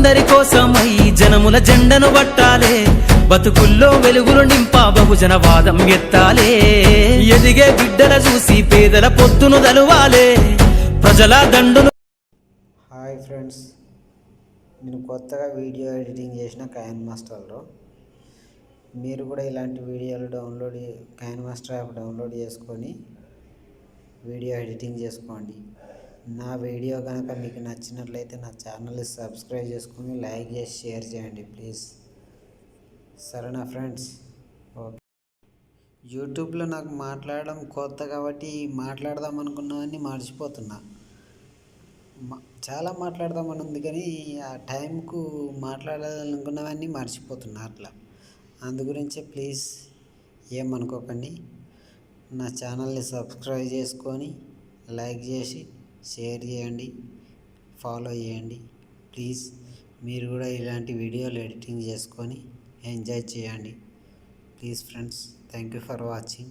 అందరి కోసమై జనముల జెండను పట్టాలే బతుకుల్లో వెలుగులు నింపా బహుజన వాదం ఎత్తాలే. ఎదిగే బిడ్డల చూసి పేదల పొత్తును దలువాలే. ప్రజల దండును హాయ్ ఫ్రెండ్స్. నేను కొత్తగా వీడియో ఎడిటింగ్ చేసిన కాయన్ మాస్టర్లో. మీరు కూడా ఇలాంటి వీడియోలు download KineMaster app download చేసుకొని వీడియో ఎడిటింగ్ చేసుకోండి. నా వీడియో కనుక మీకు నచ్చినట్లయితే నా ఛానల్ని సబ్స్క్రైబ్ చేసుకొని లైక్ చేసి షేర్ చేయండి ప్లీజ్. సరేనా ఫ్రెండ్స్? ఓకే. యూట్యూబ్లో నాకు మాట్లాడడం కొత్త కాబట్టి మాట్లాడదాం అనుకున్నవన్నీ మర్చిపోతున్నా. చాలా మాట్లాడదామని ఉంది కానీ ఆ టైంకు మాట్లాడాలనుకున్నవన్నీ మర్చిపోతున్నా అట్లా. అందు గురించే ప్లీజ్ ఏమనుకోకండి. నా ఛానల్ని సబ్స్క్రైబ్ చేసుకొని లైక్ చేసి షేర్ చేయండి ఫాలో చేయండి. ప్లీజ్ మీరు కూడా ఇలాంటి వీడియోలు ఎడిటింగ్ చేసుకొని ఎంజాయ్ చేయండి. Please friends thank you for watching.